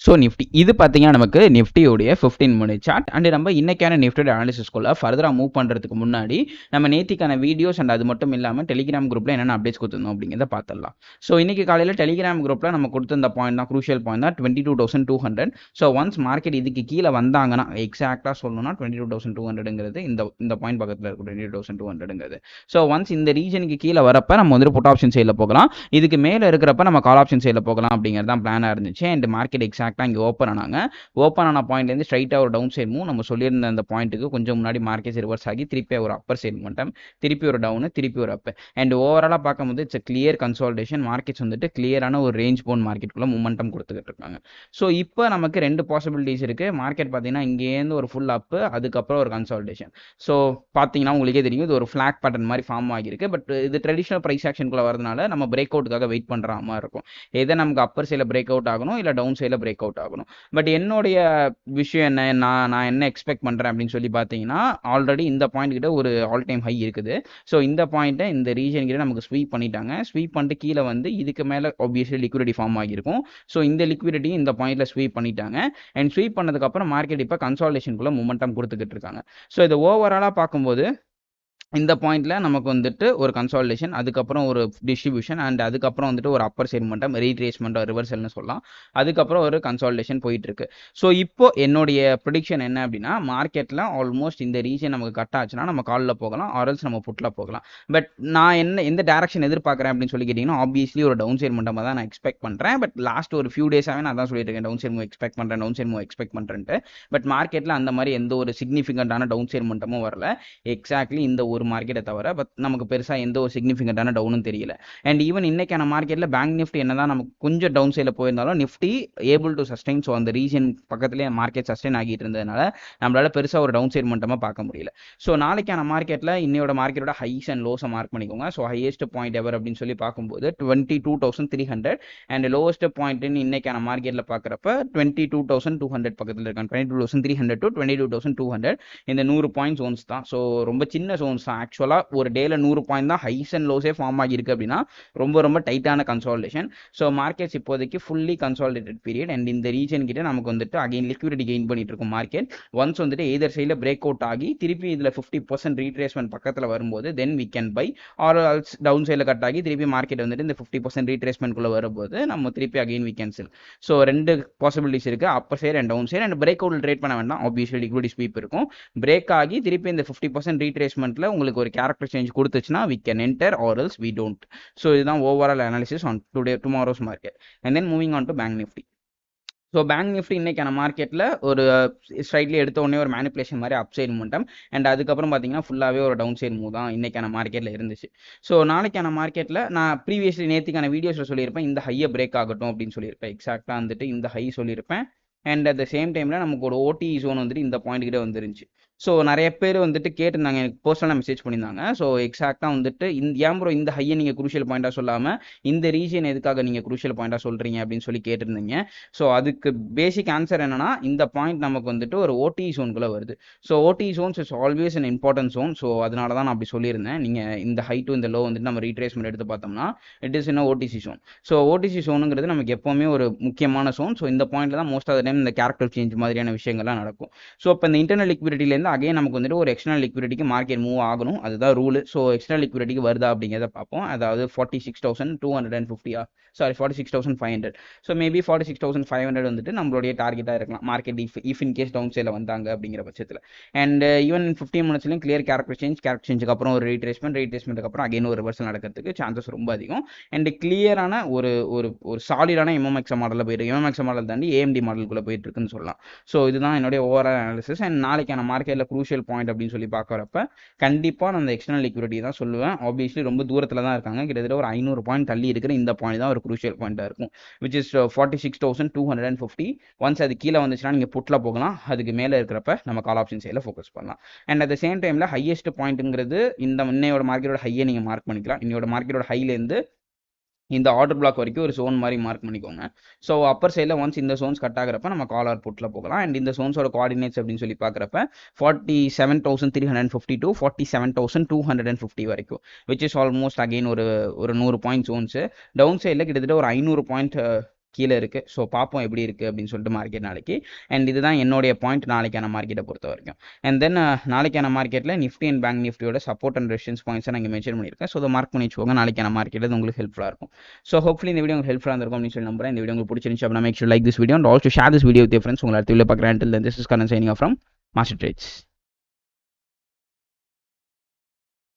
So Nifty இது பார்த்தீங்கன்னா நமக்கு நிஃப்டியோடைய ஃபிஃப்டீன் மினிட் சார்ட் அண்ட் நம்ம இன்னைக்கான நிஃப்டியோட அனாலிசிஸ்குள்ள ஃபர்தராக மூவ் பண்ணுறதுக்கு முன்னாடி நம்ம நேத்திக்கான வீடியோஸ் அண்ட் அது மட்டும் இல்லாமல் டெலிகிராம் குரூப்பில் என்னென்ன அப்டேட்ஸ் கொடுத்துருந்தோம் அப்படிங்கிறத பார்த்துடலாம் ஸோ இன்னைக்கு காலையில் டெலிகிராம் குரூப்பில் நம்ம கொடுத்த பாயிண்ட் தான் க்ரூஷியல் பாயிண்ட் தான் twenty two thousand two hundred so once market இதுக்கு கீழே வந்தாங்கன்னா எக்ஸாக்டாக சொல்லணும்னா டுவெண்ட்டி டூ தௌசண்ட் டூ ஹண்ட்ரடுங்கிறது இந்த இந்த பாயிண்ட் பக்கத்தில் இருக்கும் டுவெண்ட்டி டூ தௌசண்ட் டூ ஹண்ட்ரடுங்கிறது ஸோ ஒன்ஸ் இந்த ரீஜனுக்கு கீழே வரப்போ நம்ம வந்துட்டு புட் ஆப்ஷன் சைடில் போகலாம். இதுக்கு மேலே இருக்கிறப்ப நம்ம கால் ஆப்ஷன் சைடில் போகலாம் அப்படிங்கிறது தான் பிளானாக இருந்துச்சு. அண்ட் மார்க்கெட் கரெக்டாக இங்கே ஓப்பன் ஆனாங்க. ஓப்பன் ஆன பாயிண்ட்லேருந்து ஸ்ட்ரைட்டாக ஒரு டவுன் சைட் மூவ் நம்ம சொல்லியிருந்த அந்த பாயிண்ட்டுக்கு கொஞ்சம் முன்னாடி மார்க்கெட் ரிவர்ஸ் ஆகி திருப்பி ஒரு அப்பர் சைட் மட்டும் திருப்பி ஒரு டவுனு திருப்பி ஒரு அப் அண்ட் ஓவராலாக பார்க்கும்போது இட்ஸ் கிளியர் கன்சால்டேஷன் மார்க்கெட்ஸ் வந்துட்டு கிளியரான ஒரு ரேஞ்ச் போன் மார்க்கெட்டுக்குள்ள மூமெண்டம் கொடுத்துக்கிட்டு இருக்காங்க. ஸோ இப்போ நமக்கு ரெண்டு பாசிபிலிட்டிஸ் இருக்குது மார்க்கெட் பார்த்தீங்கன்னா இங்கேருந்து ஒரு ஃபுல் அப்பு அதுக்கப்புறம் ஒரு கன்சால்டேஷன் ஸோ பார்த்தீங்கன்னா உங்களுக்கே தெரியும் இது ஒரு ஃப்ளாக் பேட்டர்ன் மாதிரி ஃபார்ம் ஆகியிருக்கு. பட் இது ட்ரெடிஷனல் ப்ரைஸ் ஆக்ஷனுக்குள்ள வரதுனால நம்ம பிரேக் அவுட்டுக்காக வெயிட் பண்ணுற மாதிரி இருக்கும். எதை நமக்கு அப்பர் சைடில் பிரேக் அவுட் ஆகணும் இல்லை டவுன் சைடில் பிரேக் அவுட் ஆகணும். பட் என்னுடைய விஷயம் என்ன? நான் நான் என்ன எக்ஸ்பெக்ட் பண்ணுறேன் அப்படின்னு சொல்லி பார்த்தீங்கன்னா ஆல்ரெடி இந்த பாயிண்ட் கிட்ட ஒரு ஆல் டைம் ஹை இருக்குது. ஸோ இந்த பாயிண்ட்டை இந்த ரீஜன் கிட்ட நமக்கு ஸ்வீப் பண்ணிட்டாங்க. ஸ்வீப் பண்ணிட்டு கீழே வந்து இதுக்கு மேலே ஆப்வியஸ்லி லிக்விடிட்டி ஃபார்ம் ஆகியிருக்கும். ஸோ இந்த லிக்விடிட்டி இந்த பாயிண்ட்ல ஸ்வீப் பண்ணிட்டாங்க. அண்ட் ஸ்வீப் பண்ணதுக்கப்புறம் மார்க்கெட் இப்போ கன்சால்டேஷனுக்குள்ள மூமெண்டம் கொடுத்துக்கிட்டு இருக்காங்க. ஸோ இதை ஓவராலாக பார்க்கும்போது இந்த பாயிண்ட்டில் நமக்கு வந்துட்டு ஒரு கன்சால்டேஷன் அதுக்கப்புறம் ஒரு டிஸ்ட்ரிபியூஷன் அண்ட் அதுக்கப்புறம் வந்துட்டு ஒரு அப்பர் செக்மெண்ட்டம் ரீட்ரேஸ்மெண்ட்டோ ரிவர்சல்னு சொல்லலாம். அதுக்கப்புறம் ஒரு கன்சால்டேஷன் போயிட்டுருக்கு. ஸோ இப்போ என்னுடைய ப்ரிடிக்ஷன் என்ன அப்படின்னா மார்க்கெட்டில் ஆல்மோஸ்ட் இந்த ரீஜன் நமக்கு கட் ஆச்சுன்னா நம்ம காலில் போகலாம் ஆரல்ஸ் நம்ம புட்டில் போகலாம். பட் நான் என்ன எந்த டேரக்ஷன் எதிர்பார்க்குறேன் அப்படின்னு சொல்லி கேட்டிங்கன்னா ஆப்வியஸ்லி ஒரு டவுன் சைட் மட்டும் தான் நான் எக்ஸ்பெக்ட் பண்ணுறேன் பட் லாஸ்ட் ஒரு ஃபியூ டேஸாகவே நான் தான் சொல்லிட்டு இருக்கேன் டவுன் சைட் மூவ் எக்ஸ்பெக்ட் பண்ணுறேன் டவுன் சைட் மூவ் எக்ஸ்பெக்ட் பண்ணுறேன்ட்டு பட் மார்க்கெட்டில் அந்த மாதிரி எந்த ஒரு சிக்னிஃபிகண்டான டவுன் சைட் மட்டுமும் வரல. எக்ஸாக்ட்லி இந்த ஒரு மார்க்கெட்டை தவிர பட் நமக்கு பெருசாக எந்த ஒரு சிக்னிஃபிகண்டான டவுனும் தெரியல. அண்ட் ஈவன் இன்னைக்கான மார்க்கெட்டில் பேங்க் நிஃப்டி என்னதான் நமக்கு கொஞ்சம் டவுன் சைடில் போயிருந்தாலும் Nifty able to sustain so அந்த ரீஜன் பக்கத்துலேயே மார்க்கெட் சஸ்டைன் ஆகிட்டு இருந்ததுனால நம்மளால பெருசாக ஒரு டவுன் சைட் மட்டுமா பார்க்க முடியல. ஸோ நாளைக்கான மார்க்கெட்டில் இன்னையோட மார்க்கெட்டோட ஹைஸ் அண்ட் லோஸை மார்க் பண்ணிக்கோங்க. ஸோ ஹையஸ்ட் பாயிண்ட் எவர் அப்படின்னு சொல்லி பார்க்கும்போது twenty two thousand three hundred and lowest பாயிண்ட்னு இன்னைக்கான மார்க்கெட்டில் பார்க்குறப்ப twenty two thousand two hundred பக்கத்தில் இருக்காங்க. Twenty two thousand three hundred to twenty two thousand two hundred இந்த நூறு பாயிண்ட் ஜோன்ஸ் தான். ஸோ ரொம்ப சின்ன ஜோன்ஸ் ஆக்சுவலாக ஒரு டேல நூறு பாயிண்ட் தான் ஹைஸ் அண்ட் லோஸே ஃபார்ம் ஆகியிருக்கு அப்படின்னா ரொம்ப ரொம்ப டைட்டான கன்சால்டேஷன் ஸோ மார்க்கெட்ஸ் இப்போதைக்கு ஃபுல்லி கன்சால்டேட்டட் பீரியட் அண்ட் இந்த ரீஜன் கிட்ட நமக்கு வந்துட்டு அகைன் லிக்விடிட்டி கெயின் பண்ணிட்டு இருக்கும் மார்க்கெட் ஒன்ஸ் வந்துட்டு எதர் சைடில் பிரேக் அவுட் ஆகி திருப்பி இதில் ஃபிஃப்டி பர்சன்ட் ரீட்ரேஸ்மெண்ட் பக்கத்தில் வரும்போது then we can buy or else down சைடில் கட் ஆகி திருப்பி மார்க்கெட் வந்துட்டு இந்த ஃபிஃப்டி பர்சன்ட் ரீட்ரேஸ்மெண்ட்குள்ளே வரும்போது நம்ம திருப்பி அகைன் வி கேன்சல் ஸோ ரெண்டு பாசிபிலிட்டிஸ் இருக்குது upper side and down side and break out trade பண்ண வேண்டாம். ஆப்வியஸ்லி லிக்விடி ஸ்வீப் இருக்கும். பிரேக் ஆகி திருப்பி இந்த ஃபிஃப்டி பர்சன்ட் ரீட்ரேஸ்மெண்ட்டில் உங்களுக்கு ஒரு character change கொடுத்துச்சுன்னா we can enter or else we don't so இதுதான் overall analysis on today tomorrow's market and then moving on to bank Nifty so bank Nifty இன்னைக்கான மார்க்கெட்டில் ஒரு ஸ்ட்ரைட்லி எடுத்த உடனே ஒரு மேனிப்புலேஷன் மாதிரி அப் சைட் மூட்டம் அண்ட் அதுக்கப்புறம் பார்த்தீங்கன்னா ஃபுல்லாகவே ஒரு டவுன் சைடு மூவ் தான் இன்னைக்கான மார்க்கெட்டில் இருந்துச்சு. ஸோ நாளைக்கான மார்க்கெட்டில் நான் ப்ரீவியஸ்லி நேற்றுக்கான வீடியோஸில் சொல்லியிருப்பேன் இந்த ஹையை பிரேக் ஆகட்டும் அப்படின்னு சொல்லியிருப்பேன். எக்ஸாக்டாக வந்துட்டு இந்த ஹை சொல்லியிருப்பேன். அண்ட் அட் த சேம் டைமில் நமக்கு ஒரு ஓடி ஜோன் வந்துட்டு இந்த பாயிண்ட் கிட்டே வந்துருந்துச்சு. ஸோ நிறைய பேர் வந்துட்டு கேட்டிருந்தாங்க எனக்கு பர்சனலாக மெசேஜ் பண்ணியிருந்தாங்க. ஸோ எக்ஸாக்டாக வந்துட்டு இந்த ஏன் ப்ரோ இந்த ஹையை நீங்கள் குரூஷியல் பாயிண்டாக சொல்லாமல் இந்த ரீஜன் எதுக்காக நீங்கள் குரூஷியல் பாயிண்டாக சொல்கிறீங்க அப்படின்னு சொல்லி கேட்டிருந்தீங்க. ஸோ அதுக்கு பேசிக் ஆன்சர் என்னன்னா இந்த பாயிண்ட் நமக்கு வந்துட்டு ஒரு ஓடி ஜோனுக்குள்ளே வருது. So OD zones is always an important zone so அதனால தான் நான் அப்படி சொல்லியிருந்தேன். நீங்கள் இந்த ஹை டு இந்த லோ வந்துட்டு நம்ம ரீட்ரேஸ்மெண்ட் எடுத்து பார்த்தோம்னா it is in ODC zone so ODC ஜோனுங்கிறது நமக்கு எப்போவுமே ஒரு முக்கியமான ஜோன் ஸோ இந்த பாயிண்ட்ல தான் மோஸ்ட் ஆஃப் த டைம் இந்த கேரக்டர் சேஞ்ச் மாதிரியான விஷயங்கள்லாம் நடக்கும். ஸோ இப்போ இந்த இன்டர்னல் லிக்விடிட்டிலேருந்து அகைன் நமக்கு வந்துட்டு ஒரு எக்ஸ்டர்னல் லிக்விடிட்டிக்கு மார்க்கெட் மூவ் ஆகணும். அதுதான் ரூல் ஸோ எக்ஸ்டர்னல் லிக்விடிட்டிக்கு வருதா அப்படிங்கிறத பார்ப்போம். அதாவது forty six thousand two hundred and ஃபிஃப்டியா sorry forty six thousand five hundred so maybe forty six thousand five hundred வந்துட்டு நம்மளுடைய டார்கெட்டாக இருக்கலாம். Market if if in case down சேல வந்தாங்க அப்படிங்கிற பட்சத்தில். அண்ட் ஈவன் ஃபிஃப்டீன் மினிட்ஸ்லையும் கிளியர் கேரக்டர் சேஞ்ச் கேரக்டர் சேஞ்சுக்கு அப்புறம் ஒரு ரீட்ரேஸ்மெண்ட் ரீட்ரேஸ்மெண்ட்டுக்கு அப்புறம் அகைன் ஒரு ரிவர்சல் நடக்கிறதுக்கு சான்சஸ் ரொம்ப அதிகம். அண்ட் கிளியரான ஒரு ஒரு ஒரு சாலிடான எம்எம்எக்ஸ் மாடலில் போயிருக்கு எம்எம்எக்ஸ் மாடல் தாண்டி ஏஎம்டி மாடலுக்குள்ளே போயிட்டு இருக்குன்னு சொல்லலாம். ஸோ இதுதான் என்னுடைய ஓவரால் அனாலிசிஸ் அண்ட் நாளைக்கான மார்க்கெட்டில் குரூஷியல் பாயிண்ட் அப்படின்னு சொல்லி பார்க்குறப்ப கண்டிப்பாக நான் அந்த எக்ஸ்டர்னல் லிக்விடிட்டி தான் சொல்லுவேன். ஆப்வியஸ்லி ரொம்ப தூரத்தில் தான் இருக்காங்க. கிட்டத்தட்ட ஒரு ஐநூறு பாயிண்ட் தள்ளி இருக்கிற இந்த பாயிண்ட் தான் ஒரு குரூஷியல் பாயிண்ட்டாக இருக்கும். Which is forty six thousand two hundred and fifty once அது கீழே வந்துச்சுன்னா நீங்கள் புட்டில் போகலாம். அதுக்கு மேலே இருக்கிறப்ப நம்ம கால் ஆப்ஷன் சைடில் ஃபோக்கஸ் பண்ணலாம். அண்ட் அட் த சேம் டைமில் ஹையஸ்ட் பாயிண்ட்டுங்கிறது இந்த இன்னையோட மார்க்கெட்டோட ஹையை நீங்கள் மார்க் பண்ணிக்கலாம். இன்னையோட மார்க்கெட்டோட ஹைலேருந்து இந்த ஆர்டர் பிளாக் வரைக்கும் ஒரு சோன் மாதிரி மார்க் பண்ணிக்கோங்க. ஸோ அப்பர் சைடில் ஒன்ஸ் இந்த சோன்ஸ் கட் ஆகிறப்ப நம்ம கால் ஆர் புட்டில் போகலாம். அண்ட் இந்த சோன்ஸோட கோஆர்டினேட்ஸ் அப்படின்னு சொல்லி பார்க்குறப்ப forty seven thousand three hundred fifty two forty seven thousand two hundred and fifty வரைக்கும் விச் இஸ் ஆல்மோஸ்ட் அகைன் ஒரு ஒரு நூறு பாயிண்ட் சோன்ஸு டவுன் சைடில் கிட்டத்தட்ட ஒரு ஐநூறு பாயிண்ட் கீழே இருக்குது ஸோ பார்ப்போம் எப்படி இருக்குது அப்படின்னு சொல்லிட்டு மார்க்கெட் நாளைக்கு. அண்ட் இதுதான் என்னுடைய பாயிண்ட் நாளைக்கான மார்க்கெட்டை பொறுத்த வரைக்கும். அண்ட் தென் நாளைக்கான மார்க்கெட்டில் நிஃப்டி அண்ட் பேங்க் நிஃப்டியோட சப்போர்ட் அண்ட் ரெசிஸ்டன்ஸ் பாயிண்ட்ஸை நான் இங்கே மென்ஷன் பண்ணியிருக்கேன். ஸோ அதை மார்க் பண்ணி வச்சுக்கோங்க. நாளைக்கான மார்க்கெட் உங்களுக்கு ஹெல்ப்ஃபுல்லாக இருக்கும். ஸோ ஹோப்ஃபுல்லி இந்த வீடியோ உங்களுக்கு ஹெல்ப்ஃபுல்லாக இருக்கும் அப்படின்னு சொல்லி நம்புறேன். இந்த வீடியோ உங்களுக்கு பிடிச்சிருந்துச்சு அப்படின்னா make sure like this video and also share this video with friends உங்களை அடுத்த வீடியோ பார்க்குறேன். Until then this is Karan signing off from